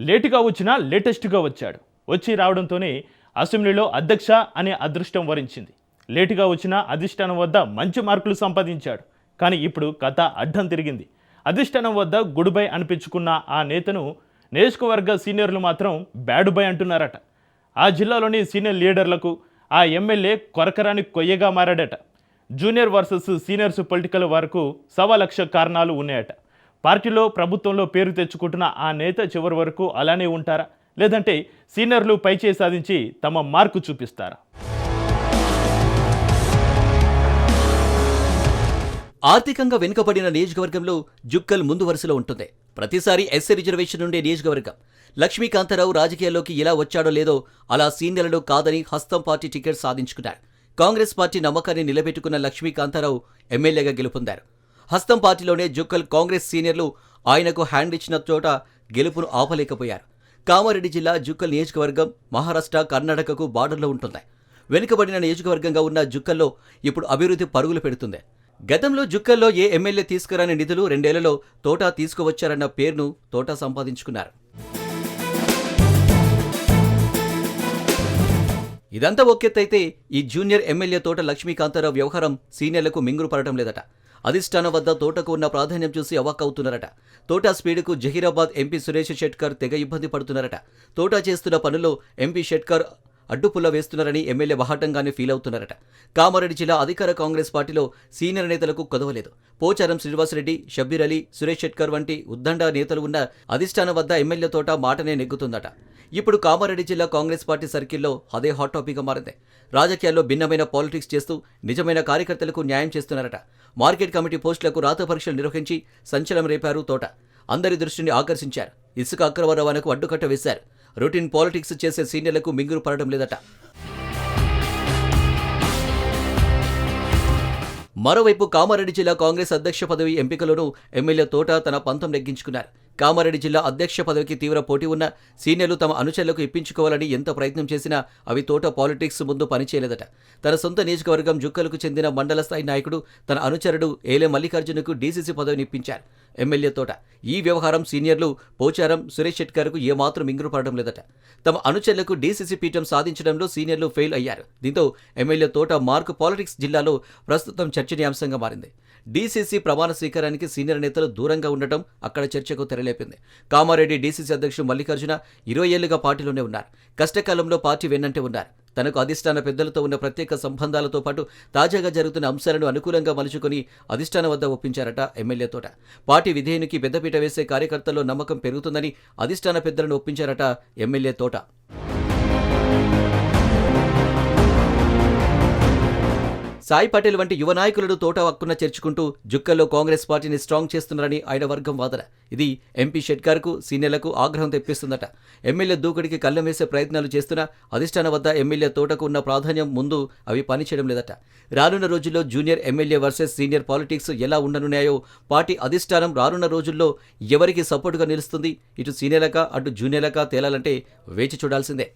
లేటుగా వచ్చినా లేటెస్ట్గా వచ్చాడు. వచ్చి రావడంతోనే అసెంబ్లీలో అధ్యక్ష అనే అదృష్టం వరించింది. లేటుగా వచ్చినా అధిష్టానం వద్ద మంచి మార్కులు సంపాదించాడు. కానీ ఇప్పుడు కథ అడ్డం తిరిగింది. అధిష్టానం వద్ద గుడ్ బై అనిపించుకున్న ఆ నేతను నియోజకవర్గ సీనియర్లు మాత్రం బ్యాడ్ బై అంటున్నారట. ఆ జిల్లాలోని సీనియర్ లీడర్లకు ఆ ఎమ్మెల్యే కొరకరాని కొయ్యగా మారాడట. జూనియర్ వర్సెస్ సీనియర్స్ పొలిటికల్ వరకు సవా లక్ష కారణాలు ఉన్నాయట. పార్టీలో ప్రభుత్వంలో పేరు తెచ్చుకుంటున్న ఆ నేత చివరి వరకు అలానే ఉంటారా? లేదంటే సీనియర్లు పైచే సాధించి తమ మార్కు చూపిస్తారా? ఆర్థికంగా వెనుకబడిన నియోజకవర్గంలో జుక్కల్ ముందు వరుసలో ఉంటుంది. ప్రతిసారి ఎస్సీ రిజర్వేషన్ ఉండే నియోజకవర్గం. లక్ష్మీకాంతారావు రాజకీయాల్లోకి ఎలా వచ్చాడో లేదో అలా సీనియర్లు కాదని హస్తం పార్టీ టికెట్ సాధించుకున్నారు కాంగ్రెస్ పార్టీ నమ్మకాన్ని నిలబెట్టుకున్న లక్ష్మీకాంతారావు ఎమ్మెల్యేగా గెలుపొందారు. హస్తం పార్టీలోనే జుక్కల్ కాంగ్రెస్ సీనియర్లు ఆయనకు హ్యాండ్ ఇచ్చిన చోట గెలుపును ఆపలేకపోయారు. కామారెడ్డి జిల్లా జుక్కల్ నియోజకవర్గం మహారాష్ట్ర కర్ణాటకకు బార్డర్లో ఉంటుంది వెనుకబడిన నియోజకవర్గంగా ఉన్న జుక్కల్లో ఇప్పుడు అభివృద్ధి పరుగులు పెడుతుంది. గతంలో జుక్కల్లో ఏ ఎమ్మెల్యే తీసుకురాని నిధులు రెండేళ్ళలో తోటా తీసుకువచ్చారన్న పేరును తోటా సంపాదించుకున్నారు. ఇదంతా ఒకెత్తైతే ఈ జూనియర్ ఎమ్మెల్యే తోట లక్ష్మీకాంతారావు వ్యవహారం సీనియర్లకు మింగురు పడటం లేదట. అధిష్టానం వద్ద తోటకు ఉన్న ప్రాధాన్యం చూసి అవాక్కవుతున్నారట. తోటా స్పీడ్కు జహీరాబాద్ ఎంపీ సురేష్ షెట్కర్ తెగ ఇబ్బంది పడుతున్నారట. తోటా చేస్తున్న పనుల్లో ఎంపీ షెట్కర్ అడ్డుపుల్ల వేస్తున్నారని ఎమ్మెల్యే బహాటంగానే ఫీల్ అవుతున్నారట. కామారెడ్డి జిల్లా అధికార కాంగ్రెస్ పార్టీలో సీనియర్ నేతలకు కొదవలేదు. పోచారం శ్రీనివాసరెడ్డి షబ్బీర్ అలీ సురేష్ షెట్కర్ వంటి ఉద్దండ నేతలు ఉన్న అధిష్టానం వద్ద ఎమ్మెల్యే తోట మాటనే నెగ్గుతుందట. ఇప్పుడు కామారెడ్డి జిల్లా కాంగ్రెస్ పార్టీ సర్కిల్లో అదే హాట్ టాపిక్గా మారింది. రాజకీయాల్లో భిన్నమైన పాలిటిక్స్ చేస్తూ నిజమైన కార్యకర్తలకు న్యాయం చేస్తున్నారట. మార్కెట్ కమిటీ పోస్టులకు రాత పరీక్షలు నిర్వహించి సంచలనం రేపారు తోట. అందరి దృష్టిని ఆకర్షించారు. ఇసుక అక్రమ రవాణాకు అడ్డుకట్ట వేశారు. రొటీన్ పాలిటిక్స్ చేసే సీనియర్లకు మింగురు పడడం లేదట. మరోవైపు కామారెడ్డి జిల్లా కాంగ్రెస్ అధ్యక్ష పదవి ఎంపికలోనూ ఎమ్మెల్యే తోట తన పంతం నెగ్గించుకున్నారు. కామారెడ్డి జిల్లా అధ్యక్ష పదవికి తీవ్ర పోటీ ఉన్న సీనియర్లు తమ అనుచరులకు ఇప్పించుకోవాలని ఎంత ప్రయత్నం చేసినా అవి తోట పాలిటిక్స్ ముందు పనిచేయలేదట. తన సొంత నియోజకవర్గం జుక్కలకు చెందిన మండల స్థాయి నాయకుడు తన అనుచరుడు ఏలే మల్లికార్జునకు డీసీసీ పదవిని ఇప్పించారు ఎమ్మెల్యే తోట. ఈ వ్యవహారం సీనియర్లు పోచారం సురేష్ షెట్కర్కు ఏమాత్రం మింగురు లేదట. తమ అనుచరులకు డీసీసీ పీఠం సాధించడంలో సీనియర్లు ఫెయిల్ అయ్యారు. దీంతో ఎమ్మెల్యే తోట మార్క్ పాలిటిక్స్ జిల్లాలో ప్రస్తుతం చర్చనీయాంశంగా మారింది. డీసీసీ ప్రమాణ స్వీకారానికి సీనియర్ నేతలు దూరంగా ఉండటం అక్కడ చర్చకు తెరలేపింది. కామారెడ్డి డీసీసీ అధ్యక్షుడు మల్లికార్జున ఇరవై ఏళ్ళుగా పార్టీలోనే ఉన్నారు. కష్టకాలంలో పార్టీ వెన్నంటే ఉన్నారు. తనకు అధిష్టాన పెద్దలతో ఉన్న ప్రత్యేక సంబంధాలతో పాటు తాజాగా జరుగుతున్న అంశాలను అనుకూలంగా మలుచుకుని అధిష్టానం వద్ద ఒప్పించారట ఎమ్మెల్యే తోట. పార్టీ విధేయునికి పెద్దపీట వేసే కార్యకర్తల్లో నమ్మకం పెరుగుతుందని అధిష్టాన పెద్దలను ఒప్పించారట ఎమ్మెల్యే తోట. సాయి పటేల్ వంటి యువ నాయకులను తోట హక్కున చేర్చుకుంటూ జుక్కల్లో కాంగ్రెస్ పార్టీని స్ట్రాంగ్ చేస్తున్నారని ఆయన వర్గం వాదన. ఇది ఎంపీ షెట్కర్కు సీనియర్లకు ఆగ్రహం తెప్పిస్తుందట. ఎమ్మెల్యే దూకుడికి కళ్ళం వేసే ప్రయత్నాలు చేస్తున్నా అధిష్టానం వద్ద ఎమ్మెల్యే తోటకు ఉన్న ప్రాధాన్యం ముందు అవి పనిచేయడం లేదట. రానున్న రోజుల్లో junior MLA versus senior politics ఎలా ఉండనున్నాయో పార్టీ అధిష్టానం రానున్న రోజుల్లో ఎవరికి సపోర్టుగా నిలుస్తుంది? ఇటు సీనియర్లకా అటు జూనియర్లక తేలాలంటే వేచి చూడాల్సిందే.